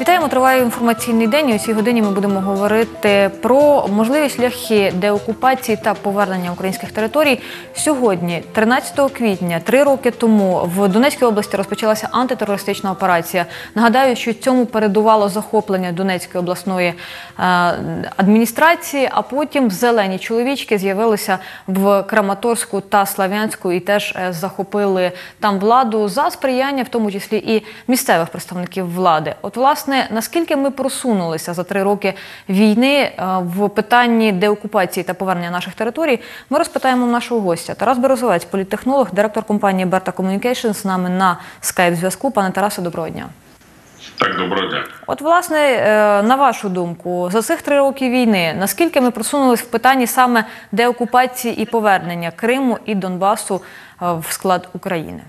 Вітаємо, триває інформаційний день. У цій годині ми будемо говорити про можливі шляхи деокупації та повернення українських територій. Сьогодні, 13 квітня, три роки тому, в Донецькій області розпочалася антитерористична операція. Нагадаю, що цьому передувало захоплення Донецької обласної е, адміністрації, а потім зелені чоловічки з'явилися в Краматорську та Славянську і теж е, захопили там владу за сприяння, в тому числі і місцевих представників влади. От, власне, наскільки ми просунулися за три роки війни е, в питанні деокупації та повернення наших територій, ми розпитаємо нашого гостя. Тарас Березовець, політтехнолог, директор компанії Берта Communications, з нами на скайп-зв'язку. Пане Тарасе, доброго дня. Так, доброго дня. От, власне, е, на вашу думку, за цих три роки війни наскільки ми просунулись в питанні саме деокупації і повернення Криму і Донбасу е, в склад України?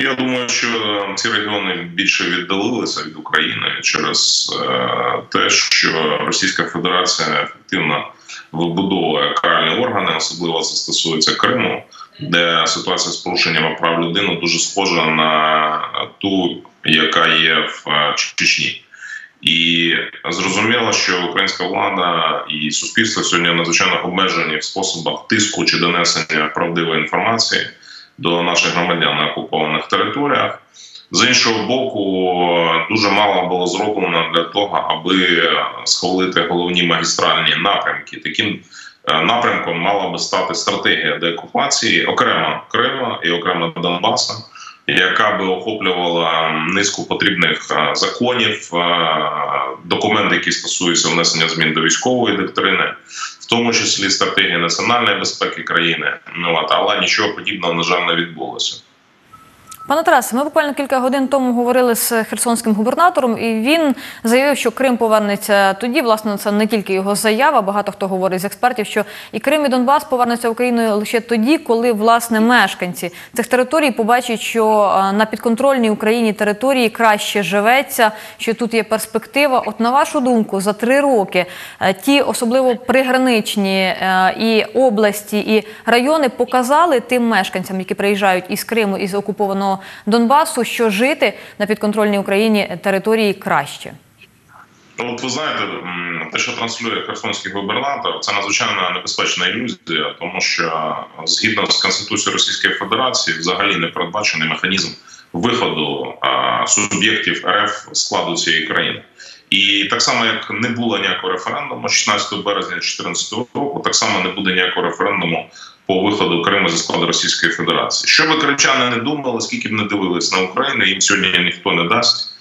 Я думаю, що ці регіони більше віддалилися від України через е, те, що Російська Федерація ефективно вибудовує каральні органи, особливо це стосується Криму, де ситуація з порушеннями прав людини дуже схожа на ту, яка є в е, Чечні. І зрозуміло, що українська влада і суспільство сьогодні надзвичайно обмежені в способах тиску чи донесення правдивої інформації до наших громадян на окупованих територіях. З іншого боку, дуже мало було зроблено для того, аби схвалити головні магістральні напрямки. Таким е, напрямком мала би стати стратегія деокупації окремо Криму і окремо Донбаса, яка би охоплювала низку потрібних е, законів, документ, документи, які стосуються внесення змін до військової доктрини, в тому числі стратегії національної безпеки країни. Ну але нічого подібного на жаль не відбулося. Пане Тарасе, ми буквально кілька годин тому говорили з херсонським губернатором, і він заявив, що Крим повернеться тоді. Власне, це не тільки його заява. Багато хто говорить з експертів, що і Крим, і Донбас повернуться Україною лише тоді, коли власне мешканці цих територій побачать, що на підконтрольній Україні території краще живеться, що тут є перспектива. От на вашу думку, за три роки ті, особливо приграничні і області, і райони показали тим мешканцям, які приїжджають із Криму із окупованого Донбасу, що жити на підконтрольній Україні території краще. Ну, от ви знаєте, те, що транслює херсонський губернатор, це надзвичайно небезпечна ілюзія, тому що згідно з конституцією Російської Федерації, взагалі не передбачений механізм виходу суб'єктів РФ складу цієї країни. І так само, як не було ніякого референдуму 16 березня 2014 року, так само не буде ніякого референдуму по виходу Криму зі складу Російської Федерації. Що би кримчани не думали, скільки б не дивились на Україну, їм сьогодні ніхто не дасть.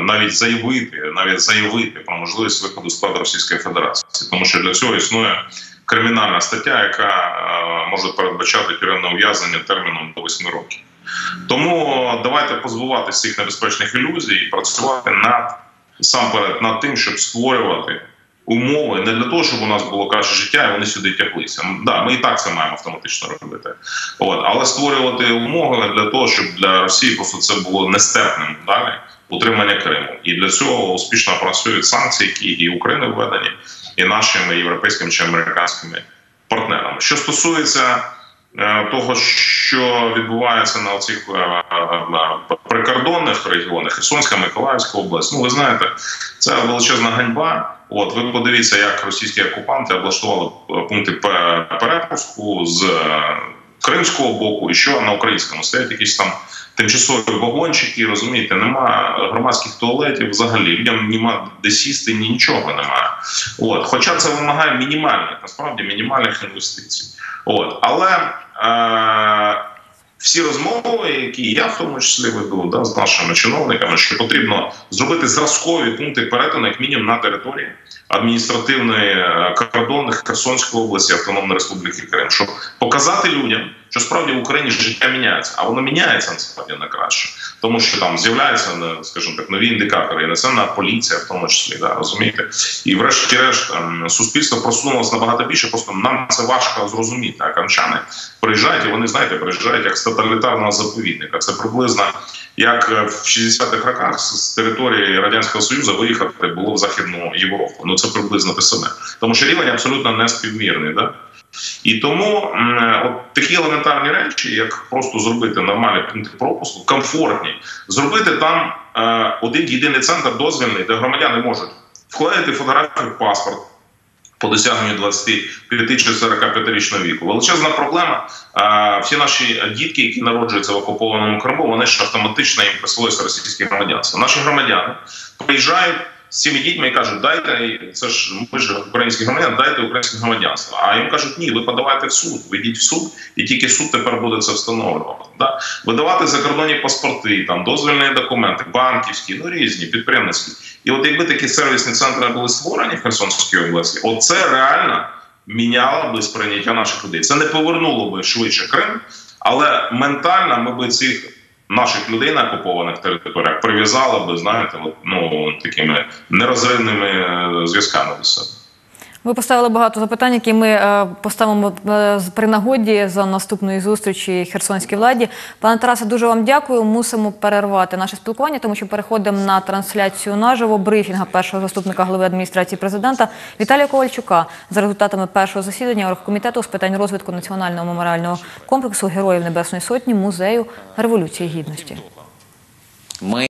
Навіть заявити, навіть заявити про можливість виходу складу Російської Федерації, тому що для цього існує кримінальна стаття, яка може передбачати тюремне ув'язнення терміном до 8 років. Тому давайте позбуватися цих небезпечних ілюзій і працювати над сам над тим, щоб створювати умови не для того, щоб у нас було краще життя, і вони сюди тяглися. Да, ми і так це маємо автоматично робити. От але створювати умови для того, щоб для Росії просто це було нестерпним далі утримання Криму. І для цього успішно працюють санкції, які і України введені, і нашими європейськими чи американськими партнерами. Що стосується того, що відбувається на цих е, е, прикордонних регіонах, Херсонська, Миколаївська область. Ну, ви знаєте, це величезна ганьба. От ви подивіться, як російські окупанти облаштували пункти перепуску з кримського боку, і що на українському стоять якісь там. Тимчасові вагончики, розумієте, немає громадських туалетів взагалі. Людям нема де сісти, ні нічого немає. От, хоча це вимагає мінімальних, насправді мінімальних інвестицій. От, але е, всі розмови, які я в тому числі веду да, з нашими чиновниками, що потрібно зробити зразкові пункти перетину, як мінімум на території адміністративної е, кордонних Херсонської області Автономної Республіки Крим, щоб показати людям, що справді в Україні життя міняється, а воно міняється насправді на краще, тому що там з'являються, скажімо так, нові індикатори, і національна поліція, в тому числі, да, розумієте, і врешті-решт ем, суспільство просунулося набагато більше. Просто нам це важко зрозуміти. А камчани приїжджають і вони знаєте, приїжджають як з тоталітарного заповідника. Це приблизно як е, в 60-х роках з території радянського союзу виїхати було в західну Європу. Ну це приблизно те саме, тому що рівень абсолютно не співмірний. Да? І тому от такі елементарні речі, як просто зробити нормальний пункт пропуску, комфортні, зробити там е, один єдиний центр дозвільний, де громадяни можуть вклеїти фотографію в паспорт по досягненню 25 чи 45-річного віку. Величезна проблема. Е, Всі наші дітки, які народжуються в окупованому Криму, вони ж автоматично їм присвоюється російське громадянство. Наші громадяни приїжджають з цими дітьми і кажуть, дайте це ж ми ж українські громадяни, дайте українське громадянство. А їм кажуть, ні, ви подавайте в суд, ви йдіть в суд, і тільки суд тепер буде це встановлювати. Да? Видавати закордонні паспорти, там дозвільні документи, банківські, ну різні, підприємницькі. І от якби такі сервісні центри були створені в Херсонській області, оце реально міняло би сприйняття наших людей. Це не повернуло би швидше Крим, але ментально ми би цих наших людей на окупованих територіях прив'язали би, знаєте, ну такими нерозривними е, зв'язками до себе. Ви поставили багато запитань, які ми е, поставимо е, при нагоді за наступної зустрічі херсонській владі. Пане Тарасе, дуже вам дякую. Мусимо перервати наше спілкування, тому що переходимо на трансляцію наживо брифінга першого заступника голови адміністрації президента Віталія Ковальчука за результатами першого засідання оргкомітету з питань розвитку національного меморіального комплексу Героїв Небесної Сотні музею Революції Гідності. Ми